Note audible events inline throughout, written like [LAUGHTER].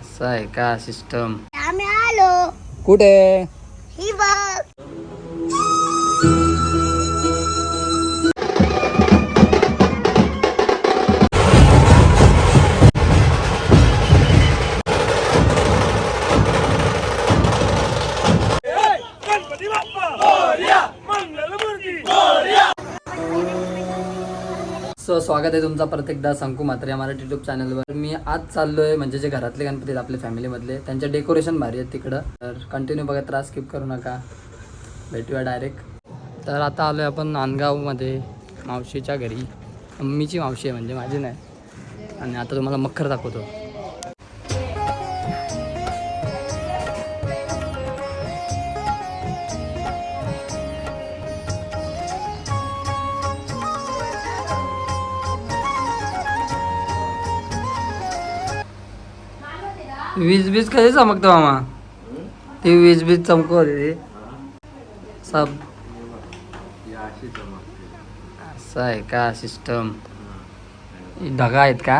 असं आहे का सिस्टम आम्ही आलो. कुठे? ही बघ. स्वागत आहे तुमचा प्रत्येकदा संकू मात्र या मराठी युट्यूब चॅनलवर मी आज चाललोय म्हणजे जे घरातले गणपती आहेत आपल्या फॅमिलीमधले त्यांचे डेकोरेशन भारी आहेत तिकडं. तर कंटिन्यू बघत राहा स्किप करू नका. भेटूया डायरेक्ट तर आता आलोय आपण नांदगावमध्ये मावशीच्या घरी. मम्मीची मावशी आहे म्हणजे माझी नाही. आणि आता तुम्हाला मखर दाखवतो. वीज बीज कधी चमकतो मामा? ती वीज बीज चमकवत ते. सब. असं आहे का सिस्टम ढगा आहेत का?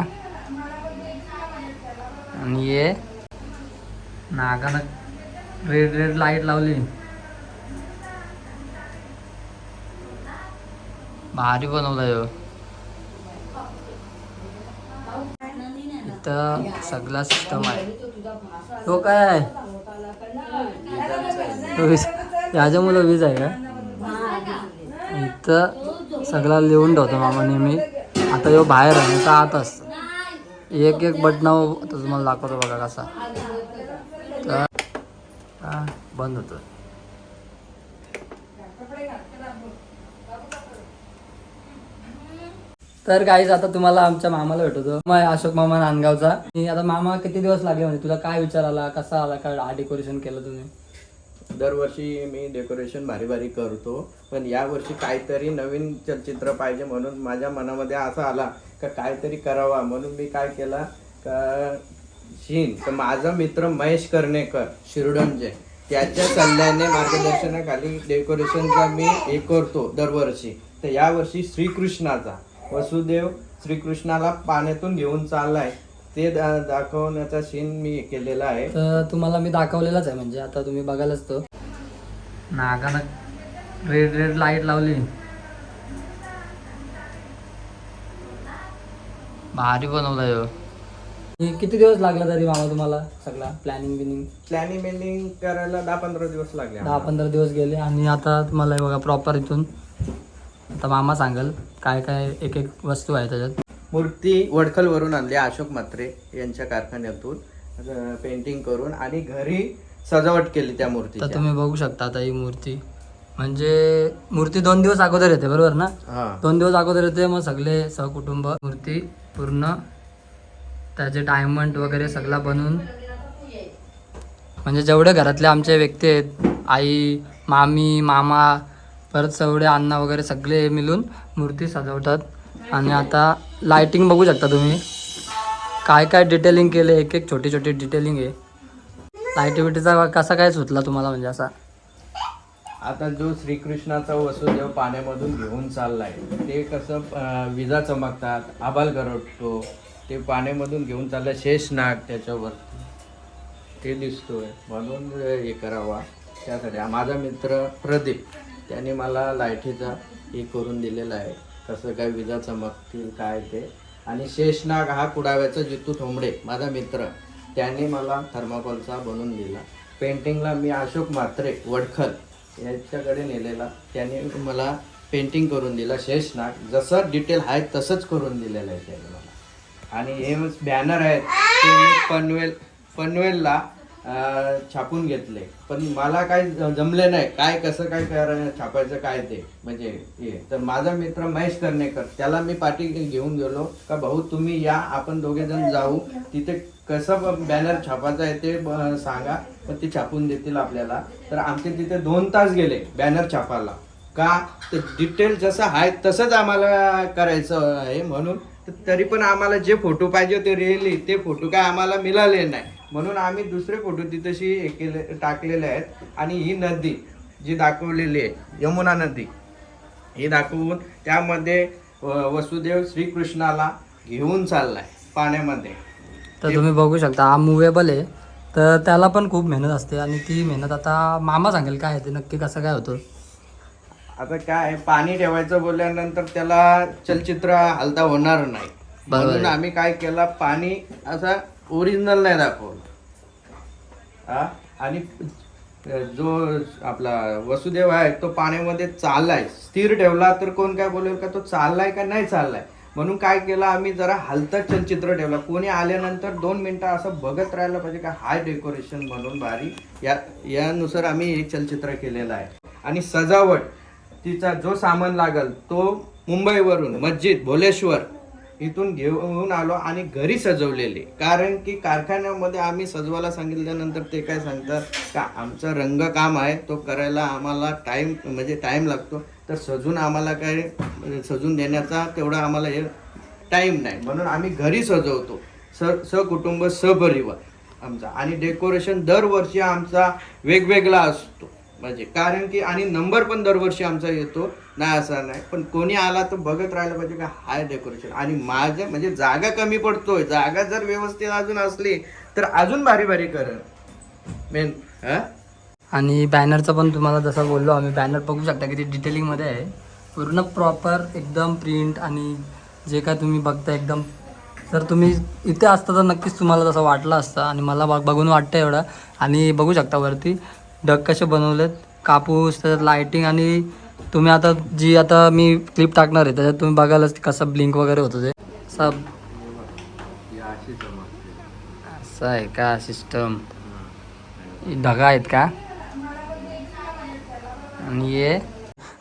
आणि ये नागानं रेड रेड लाइट लावली. भारी बनवलं ह्यो. इथं सगळा सिस्टम आहे. तो काय? आहे तो वीज वीज आहे का? इथं सगळा लिहून ठेवतो मामा नेहमी. आता ह्यो बाहेर आहे इथं आत असतं. एक एक बटन तुम्हाला दाखवतो बघा कसा. तर बंद होतं तर काहीच आता तुम्हाला आमच्या मामाला भेटतो मग अशोक मामा नांदगावचा. आणि आता मामा किती दिवस लागले म्हणजे? तुला काय विचार आला कसा आला? काय हा डेकोरेशन केलं तुम्ही? दरवर्षी मी डेकोरेशन भारी भारी करतो. पण यावर्षी काहीतरी नवीन चलचित्र पाहिजे म्हणून माझ्या मनामध्ये असा आला का काहीतरी करावा. म्हणून मी काय केला का शीन तर माझा मित्र महेश कर्णेकर शिरडणचे त्याच्या सल्ल्याने मार्गदर्शनाखाली डेकोरेशनचा मी हे करतो दरवर्षी. तर यावर्षी श्रीकृष्णाचा. वसुदेव श्रीकृष्णाला पाण्यातून घेऊन चाललाय. ते दा- दाखवण्याचा सीन मी केलेला आहे. तर तुम्हाला मी दाखवलेलाच आहे म्हणजे आता तुम्ही बघायलाच तो नागाला रेड रेड लाइट लावली. भारी बनवलं ह्यो. हे किती दिवस लागला तरी मामा तुम्हाला सगळा प्लॅनिंग बिनिंग प्लॅनिंग बिनिंग करायला दहा पंधरा दिवस लागले दहा पंधरा दिवस गेले आणि आता तुम्हाला हे बघा प्रॉपर इथून आता मामा सांगेल काय काय एक एक वस्तू आहे त्याच्यात. मूर्ती वडखलवरून आणली अशोक म्हात्रे यांच्या कारखान्यातून पेंटिंग करून आणि घरी सजावट केली त्या तर मूर्तीची तुम्ही बघू शकता आता ही मूर्ती. म्हणजे मूर्ती दोन दिवस अगोदर येते बरोबर ना? हा. दोन दिवस अगोदर येते मग सगळे सहकुटुंब मूर्ती पूर्ण त्याचे डायमंड वगैरे सगळा बनवून म्हणजे जेवढे घरातले आमचे व्यक्ती आहेत आई मामी मामा परत सगळे अण्णा वगैरे सगळे मिळून मूर्ती सजवतात. आणि आता लाइटिंग बघू शकता तुम्ही. काय काय डिटेलिंग केले एक एक छोटी छोटी डिटेलिंग आहे. लाईटी बिटीचा कसा काय सुचला तुम्हाला म्हणजे असा? आता जो श्रीकृष्णाचा वसुदेव पाण्यामधून घेऊन चाललाय ते कसं विजा चमकतात आबाल गरटतो ते पाण्यामधून घेऊन चाललाय शेषनाग त्याच्यावर. ते दिसतोय. म्हणून हे करावा. त्यासाठी माझा मित्र प्रदीप. त्याने मला लायटीचा हे करून दिलेला आहे. कसं काय विजा चमकतील काय ते. आणि शेषनाग हा कुडाव्याचा जितू थोंबडे माझा मित्र. त्याने मला थर्माकोलचा बनवून दिला. पेंटिंगला मी अशोक म्हात्रे वडखल यांच्याकडे नेलेला. त्याने मला पेंटिंग करून दिला शेषनाग. जसं डिटेल आहे तसंच करून दिलेलं आहे त्याने मला. आणि हे बॅनर आहेत. ते मी पनवेल पनवेलला छापून घेतले. पण मला काय जमले नाही. काय कसं काय करायचं छापायचं काय ते? म्हणजे हे. तर माझा मित्र महेश कर्णेकर त्याला मी पाठी घेऊन गेलो. का भाऊ तुम्ही या आपण दोघे जण जाऊ. तिथे कसं बॅनर छापायचं आहे ते सांगा. पण ते छापून देतील आपल्याला. तर आमचे तिथे दोन तास गेले बॅनर छापायला. का? तर डिटेल जसं आहे तसंच आम्हाला करायचं आहे म्हणून. तरी पण आम्हाला जे फोटो पाहिजे होते रिअली ते फोटो काय आम्हाला मिळाले नाही. म्हणून आम्ही दुसरे फोटो तिथेशी हे केले टाकलेले आहेत. आणि ही नदी जी दाखवलेली आहे यमुना नदी हे दाखवून त्यामध्ये वसुदेव श्रीकृष्णाला घेऊन चाललाय पाण्यामध्ये. तर तुम्ही बघू शकता हा मुवेबल आहे. तर त्याला पण खूप मेहनत असते आणि ती मेहनत आता मामा सांगेल काय ते नक्की कसं काय होतं. आता काय पाणी ठेवायचं बोलल्यानंतर त्याला चलचित्र हलता होणार नाही. म्हणून. आम्ही काय केलं पाणी असा ओरिजिनल नाही दाखवलं. हा? आणि जो आपला वसुदेव आहे तो पाण्यामध्ये चाललाय. स्थिर ठेवला तर कोण काय बोलेल का? तो चाललाय का नाही चाललाय? म्हणून काय केलं आम्ही जरा हलतं चलचित्र ठेवलं. कोणी आल्यानंतर दोन मिनटं असं बघत राहायला पाहिजे का हाय डेकोरेशन म्हणून भारी. या यानुसार आम्ही हे चलचित्र केलेलं आहे. आणि सजावट तिचा जो सामान लागल तो मुंबईवरून मस्जिद भोलेश्वर इथून घेऊन आलो आणि घरी सजवलेले. कारण की कारखान्यामध्ये आम्ही सजवायला सांगितल्यानंतर ते काय सांगतात का आमचं रंगकाम आहे तो करायला आम्हाला टाईम म्हणजे टाईम लागतो. तर सजून आम्हाला काय सजून देण्याचा तेवढा आम्हाला हे टाईम नाही. म्हणून आम्ही घरी सजवतो. स सकुटुंब सपरिवार आमचा. आणि डेकोरेशन दरवर्षी आमचा वेगवेगळा असतो. म्हणजे कारण की आणि नंबर पण दरवर्षी आमचा येतो. नाही असा नाही. पण कोणी आला तर बघत राहिलं पाहिजे का हाय डेकोरेशन. आणि माझ्या म्हणजे जागा कमी पडतोय. जागा जर व्यवस्थित अजून असली तर अजून भारी भारी करेल. मेन आणि बॅनरचं पण तुम्हाला जसं बोललो आम्ही बॅनर बघू शकता किती डिटेलिंगमध्ये आहे. पूर्ण प्रॉपर एकदम प्रिंट आणि जे काय तुम्ही बघता एकदम. तर तुम्ही इथे असता तर नक्कीच तुम्हाला तसं वाटलं असतं आणि मला बघ बघून वाटतं एवढं. आणि बघू शकता वरती. ढग कसे बनवलेत? कापूस त्याच्यात लायटिंग आणि तुम्ही आता जी आता मी क्लिप टाकणार आहे त्याच्यात तुम्ही बघायलाच कसं ब्लिंक वगैरे होतं ते. सब. असं आहे का सिस्टम ढगा आहेत का? आणि ये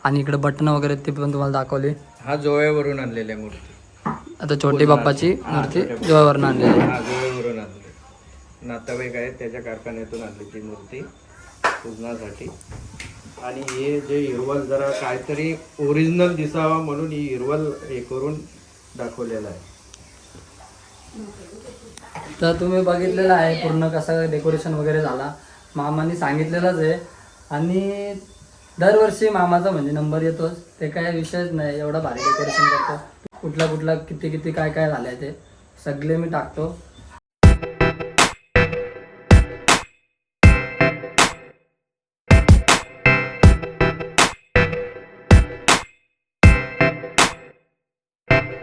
आणि इकडे बटन वगैरे ते पण तुम्हाला दाखवले. हा जोव्यावरून आणलेल्या मूर्ती. आता छोटी बाप्पाची मूर्ती देवावरून आणलेली आहे. हा जोव्यावरून आणले. नातेवाईक आहेत त्याच्या कारखान्यातून आणली ती मूर्ती. पूजनासाठी आणि हे जे हिरवल जरा काहीतरी ओरिजिनल दिसावा म्हणून ही हिरवल हे करून दाखवलेलं आहे. तर तुम्ही बघितलेलं आहे पूर्ण कसं डेकोरेशन वगैरे झाला. मामाने सांगितलेलंच आहे. आणि दरवर्षी मामाचा म्हणजे नंबर येतोच. ते काय विषयच नाही एवढा भारी डेकोरेशन करतो. कुठला कुठला किती किती काय काय झालंय ते. सगळे मी टाकतो.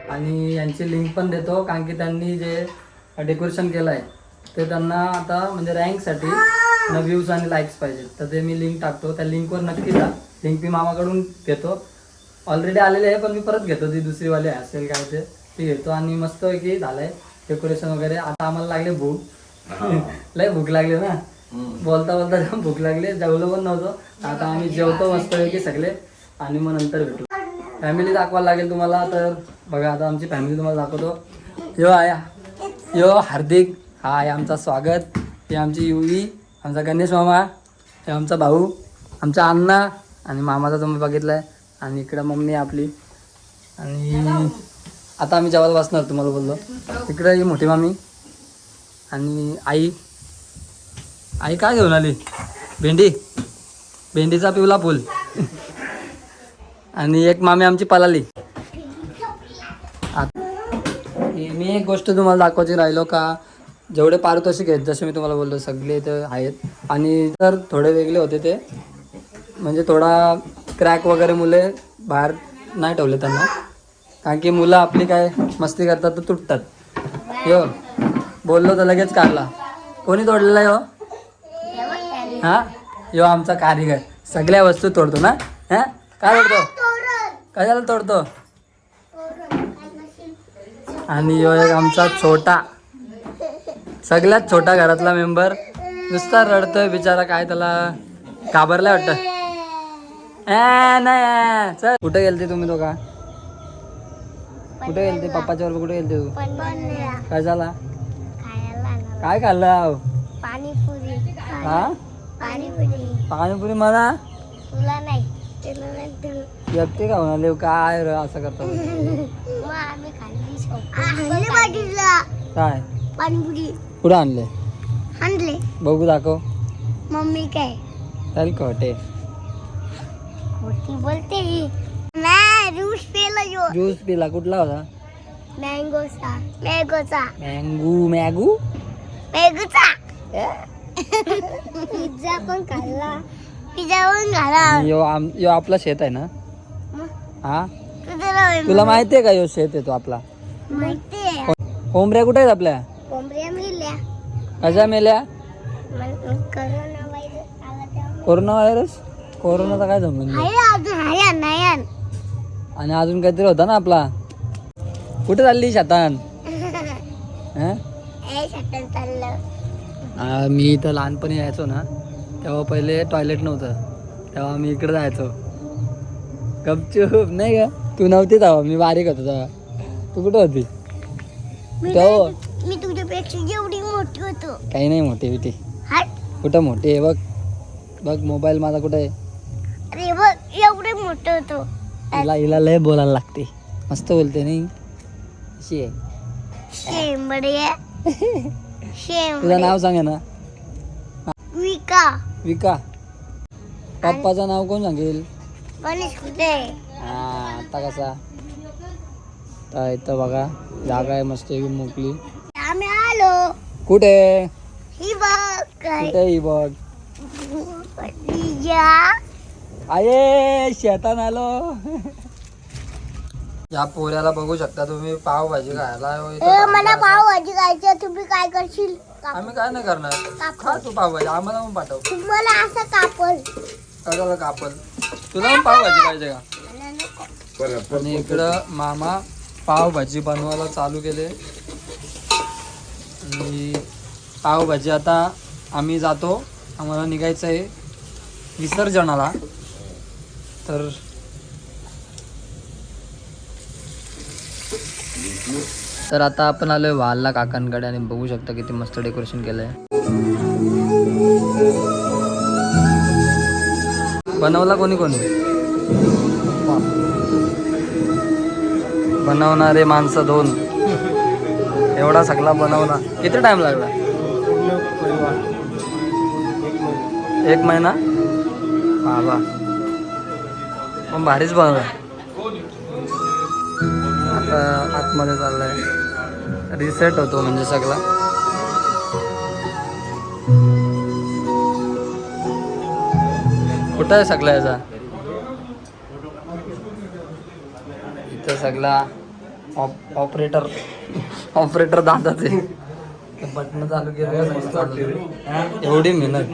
आणि यांची लिंक पण देतो कारण की त्यांनी जे डेकोरेशन केलं आहे ते त्यांना आता म्हणजे रँकसाठी व्ह्यूज आणि लाईक्स पाहिजेत. तर ते मी लिंक टाकतो त्या लिंकवर नक्की जा. लिंक मी मामाकडून घेतो. ऑलरेडी आलेली आहे पण मी परत घेतो ती दुसरीवाली असेल काय ते ती घेतो. आणि मस्त की झालंय डेकोरेशन वगैरे. आता आम्हाला लागले भूक. [LAUGHS] लय भूक लागली ना. बोलता बोलता [LAUGHS] भूक लागली. जेवलो पण नव्हतो. आता आम्ही जेवतो मस्त की सगळे. आणि मग नंतर भेटू. फॅमिली दाखवायला लागेल तुम्हाला तर बघा आता आमची फॅमिली तुम्हाला दाखवतो. यो आया यो हार्दिक हा आहे आमचा स्वागत. हे आमची युवी आमचा गणेश मामा हे आमचा भाऊ आमचा अण्णा आणि मामाचा तुम्ही आहे आणि इकडं मम्मी आहे आपली. आणि आता आम्ही जेवायला बसणार तुम्हाला बोललो. इकडं ही मोठी मामी आणि आई. आई काय घेऊन आली? भेंडी. भेंडीचा पिवला फुल. आणि एक मामी आमची पलाली. मी एक गोष्ट तुम्हाला दाखवायची राहिलो का? जेवढे पारितोषिक आहेत जसे मी तुम्हाला बोललो सगळे इथे आहेत. आणि तर थोडे वेगळे होते ते म्हणजे थोडा क्रॅक वगैरे मुले बाहेर नाही ठेवले त्यांना. कारण की मुलं आपली काय मस्ती करतात तर तुटतात. यो बोललो तर लगेच काढला. कोणी तोडलेला यो? हा? यो आमचा कारीगर. सगळ्या वस्तू तोडतो ना? हां? काय तोडतो? कशाला तोडतो? आणि यो एक आमचा छोटा सगळ्यात छोटा घरातला मेंबर नुसता रडतोय बिचारा काय त्याला घाबरलाय वाटतं. नाही चल. कुठे गेलते तुम्ही दोघा? कुठे गेलते? पप्पाच्या बरोबर कुठे गेलते तू? काय झाला काय खाल्लं पाणीपुरी. हा? पाणीपुरी. पाणीपुरी म्हणा. तुला नाही एकटे का म्हणाले काय रे असं करतो मग आम्ही खाल्ली पाठीला काय? पाणीपुरी कुठं आणले आणले. बघू दाखव. मम्मी काय? चल खोटे खोटी बोलते नाही ज्यूस पेला जो ज्यूस पिला. कुठला होता? मँगोचा. मँगोचा. मँगू मॅगू? मँगोचा. पिझ्झा पण खाल्ला. पिझ्झा पण खाल्ला. यो आम यो आपला शेत आहे ना? हा? तुला माहिती. आहे का यो शेत आहे तो आपला? कोंबड्या कुठे आहेत आपल्या? कोंबड्या कशा मेल्या? मला करोना व्हायरस कोरोनाचा काय संबंध नयन आणि अजून काहीतरी होता ना आपला? कुठे चालली शतान? [LAUGHS] हं? मी इथं लहानपणी यायचो ना तेव्हा पहिले टॉयलेट नव्हतं. तेव्हा मी इकडे जायचो. गपचूप नाही का तू नव्हती तेव्हा मी बारीक होतो तेव्हा. तू कुठं होती? मी तुझ्यापेक्षा एवढी मोठी होतो. काही नाही मोठी बिटी. हट कुठं मोठी आहे बघ. बघ मोबाईल माझा कुठं आहे? अरे बघ एवढे मोठं होतो. हिला हिला लय बोलायला लागते. मस्त बोलते नाही? अशी आहे? शेंबडे. [LAUGHS] तुझं शेंबडे. नाव सांगा ना. विका. विका. पप्पाचं नाव कोण सांगेल? गणेश कुठे हा आता कसा? तर इथं बघा जागा आहे मस्त मोकली आम्ही आलो. कुठे? ही बघ कुठे ही बघ? आये शेतात आलो. या पोऱ्याला बघू शकता तुम्ही पावभाजी खायला. इथं ए, मला पाव भाजी खायची तुम्ही काय करशील. आम्ही काय नाही करणार. खा तू पावभाजी आम्हाला पण पाठव. तुम्हाला असं कापल कशाला कापल तुला पण पावभाजी पाहिजे का? आणि इकडं मामा पावभाजी बनवायला चालू केले. आणि पावभाजी आता आम्ही जातो. आम्हाला निघायचं आहे विसर्जनाला. तर तर आता आपण आलोय वालला काकांकडे आणि बघू शकता किती मस्त डेकोरेशन केलंय. बनवला कोणी कोणी? बनवणारे माणसं दोन. एवढा सगळा बनवला. किती टाइम लागला? एक महिना? बाबा. पण भारीच बनवला. आता आतमध्ये चाललाय. रिसेट होतो म्हणजे सगळा. कुठं आहे सगळा याचा इथं सगळा ऑप ऑपरेटर ऑपरेटर दादाचे बटन चालू केलं. एवढी मेहनत।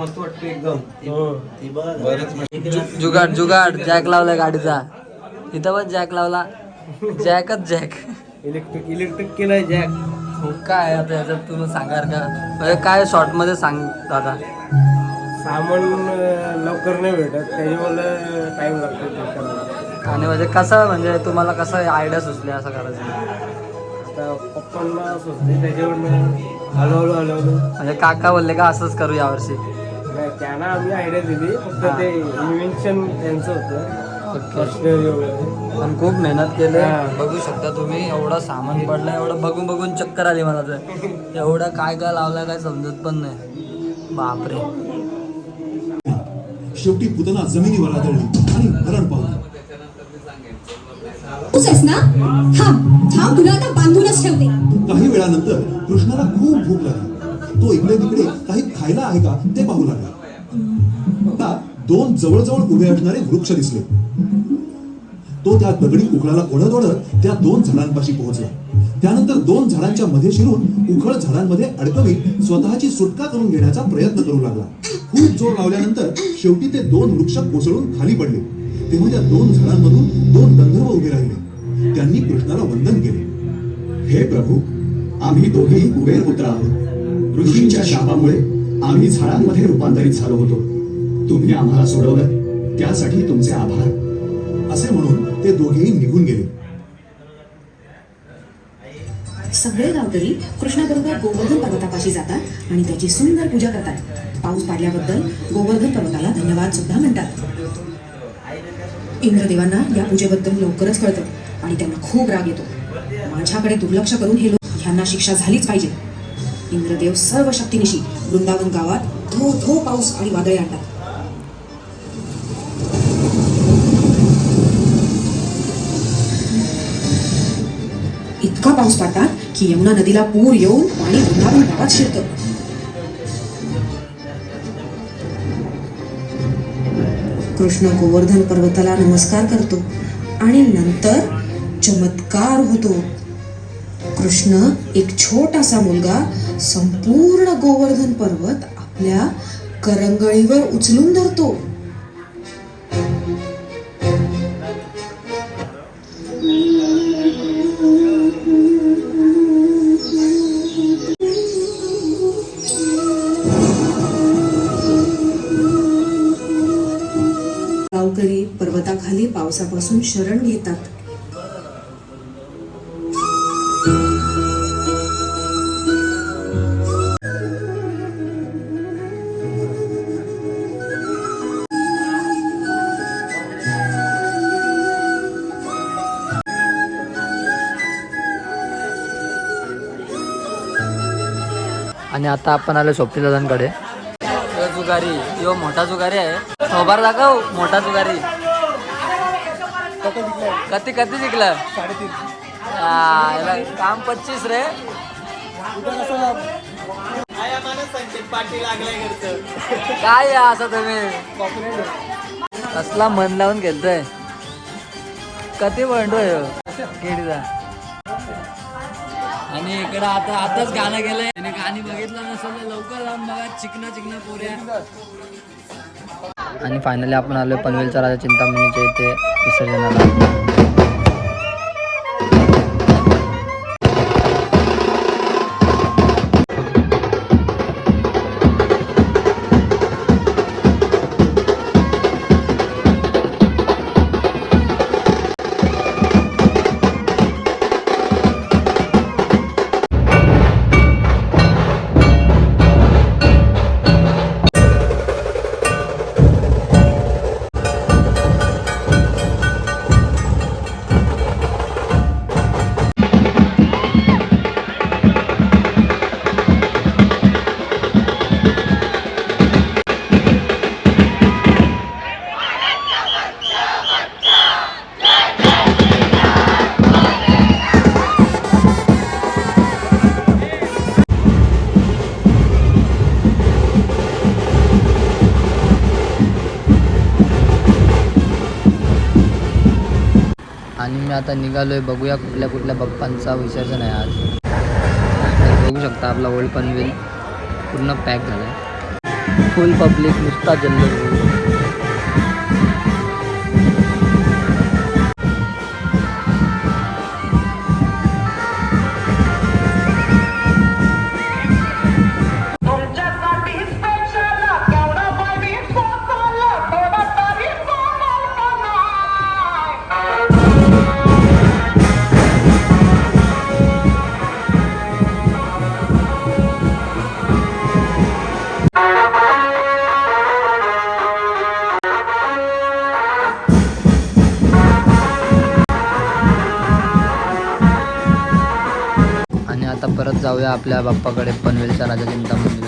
जुगाड जुगाड जॅक लावलाय गाडीचा। इथं पण जॅक लावला। जॅकच जॅक इलेक्ट्रिक इलेक्ट्रिक केलाय जॅक काय आता याच्यात तुम्ही सांगार का? म्हणजे काय शॉर्टमध्ये सांग दादा. सामान लवकर नाही भेटत. त्याच्यामुळे टाइम लागतो ते करायला आणि म्हणजे कसं म्हणजे तुम्हाला कसं आयडिया सुचली असं करायचं? आता पप्पांना सुचते त्याच्यावरनं हळूहळू हळूहळू. म्हणजे काका बोलले का असंच करू यावर्षी? नाही त्यांना आम्ही आयडिया दिली फक्त ते इन्व्हेन्शन त्यांचं होतं. वगैरे पण खूप मेहनत केली. बघू शकता तुम्ही एवढं सामान पडलं एवढं बघून बघून चक्कर आली मला तर. एवढं काय काय लावलं काय समजत पण नाही. बापरे. शेवटी पुतना जमिनीवर आदळली आणि मरण पावली. तूच आहेस ना? थांब थांब तुला आता बांधूनच ठेवते. काही वेळानंतर कृष्णाला खूप भूक लागली. तो इकडे तिकडे काही खायला आहे का ते पाहू लागला. आता दोन जवळजवळ उभे असणारे वृक्ष दिसले. तो त्या दगडी उखळाला ओढत ओढत त्या दोन झाडांपाशी पोहोचला. त्यानंतर दोन झाडांच्या मध्ये शिरून उखळ झाडांमध्ये अडकवीत स्वतःची सुटका करून घेण्याचा प्रयत्न करू लागला. खूप जोर लावल्यानंतर शेवटी ते दोन वृक्ष कोसळून खाली पडले. तेव्हा त्या दोन झाडांमधून दोन गंधर्व उभे राहिले. त्यांनी कृष्णाला वंदन केले. हे प्रभू आम्ही दोघेही कुबेर पुत्र आहोत. ऋषींच्या शापामुळे आम्ही झाडांमध्ये रूपांतरित झालो होतो. तुम्ही आम्हाला सोडवलं. त्यासाठी तुमचे आभार. असे म्हणून ते दोघेही निघून गेले. सगळे गावकरी कृष्णाबरोबर गोवर्धन पर्वतापाशी जातात आणि त्याची सुंदर पूजा करतात. पाऊस पाडल्याबद्दल गोवर्धन पर्वताला धन्यवाद सुद्धा म्हणतात. इंद्रदेवांना या पूजेबद्दल लवकरच कळतं आणि त्यांना खूप राग येतो. माझ्याकडे दुर्लक्ष करून हे लोक ह्यांना शिक्षा झालीच पाहिजे. इंद्रदेव सर्व शक्तीनिशी वृंदावन गावात धो धो पाऊस आणि वादळे आणतात. पाऊस की यमुना नदीला पूर येऊन पाणी वृंदावन गावात शिरतं. कृष्ण गोवर्धन पर्वताला नमस्कार करतो आणि नंतर चमत्कार होतो. कृष्ण एक छोटासा मुलगा संपूर्ण गोवर्धन पर्वत आपल्या करंगळीवर उचलून धरतो. पावसापासून शरण घेतात. आणि आता आपण आलो सोपी दादांकडे जुगारी. यो मोठा जुगारी आहे. सोबार दाखव मोठा जुगारी. कधी कधी जिंकलं हा, याला काम पच्चीस रे. काय असं तुम्ही? कसला मन लावून घेतोय कधी म्हणतोय ह्यो? केडीचा आणि इकडं आता आताच गाणं गेलंय. आणि गाणी बघितलं नसेल लवकर जाऊन बघा. चिकना चिकना पोऱ्या. आणि फायनली आपण आलोय पनवेलच्या राजा चिंतामणीच्या इथे विसर्जनाला. निघालो आहे आता निघालोय बघूया कुठल्या कुठल्या बाप्पांचा विसर्जन आहे आज. तर बघू शकता आपला ओल्ड पनवेल पूर्ण पॅक झाला आहे फुल पब्लिक नुसता जल्लोष. आपल्या बाप्पाकडे पनवेलच्या राजा चिंतामणी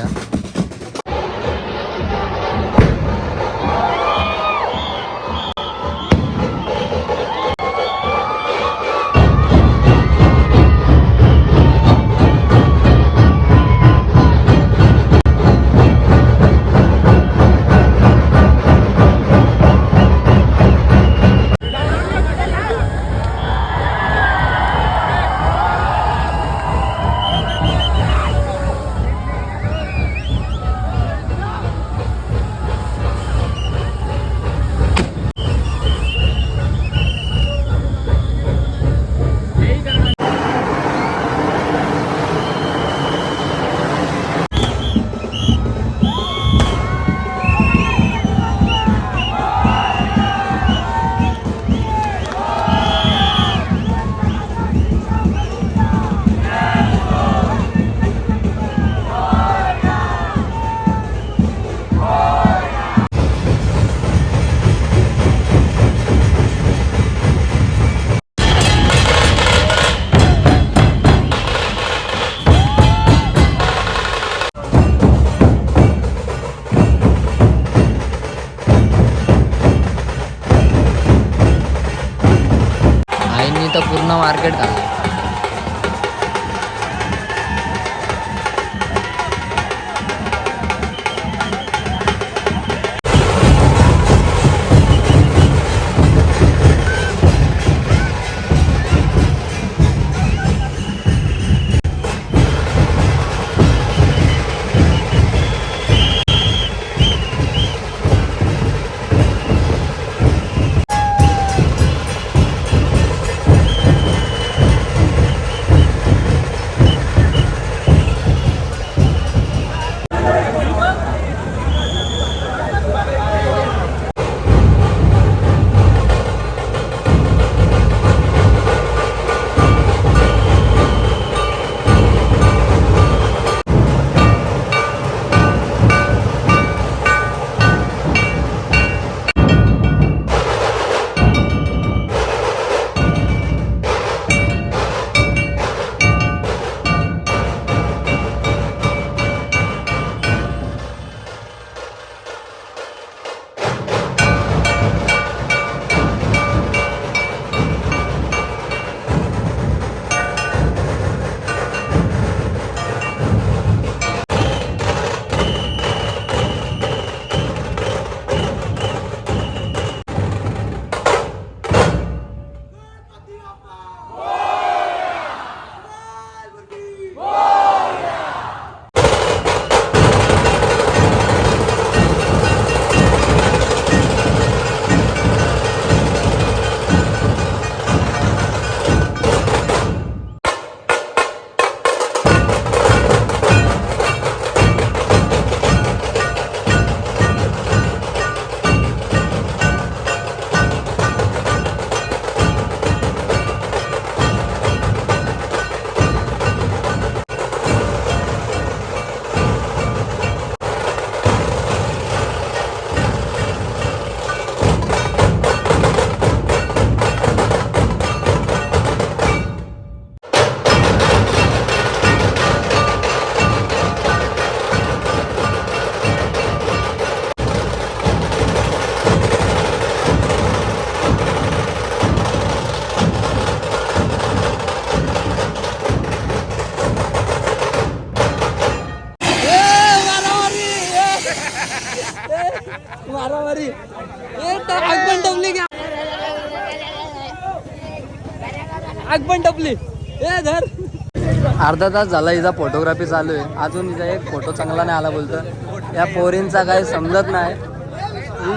अर्धा तास झाला हिचा फोटोग्राफी चालू आहे. अजून हिचा एक फोटो चांगला नाही आला बोलतं. या पोरींचा काही समजत नाही.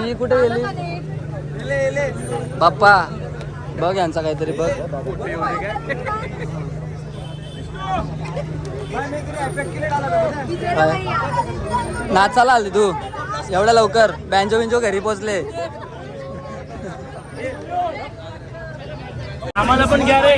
ही कुठे गेली? बाप्पा बघ यांचा काहीतरी बघ. नाचाला आली तू. एवढ्या लवकर. बँजो बिंजो घरी पोचले. आम्हाला पण घ्या रे.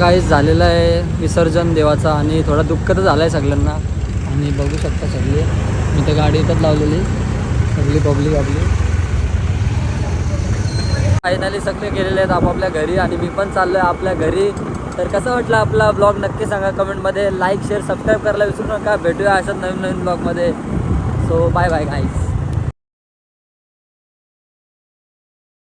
काहीच झालेलं आहे विसर्जन देवाचा आणि थोडा दुःख तर झालं आहे सगळ्यांना. आणि बघू शकता सगळे. मी तर गाडी इथंच लावलेली. सगळी पब्लिक आपली. फायनली सगळे गेलेले आहेत आपापल्या घरी आणि मी पण चाललो आहे आपल्या घरी. तर कसं वाटलं आपला ब्लॉग नक्की सांगा कमेंटमध्ये. लाईक शेअर सबस्क्राईब करायला विसरू नका. भेटूया अशाच नवीन नवीन ब्लॉगमध्ये सो बाय बाय गाईज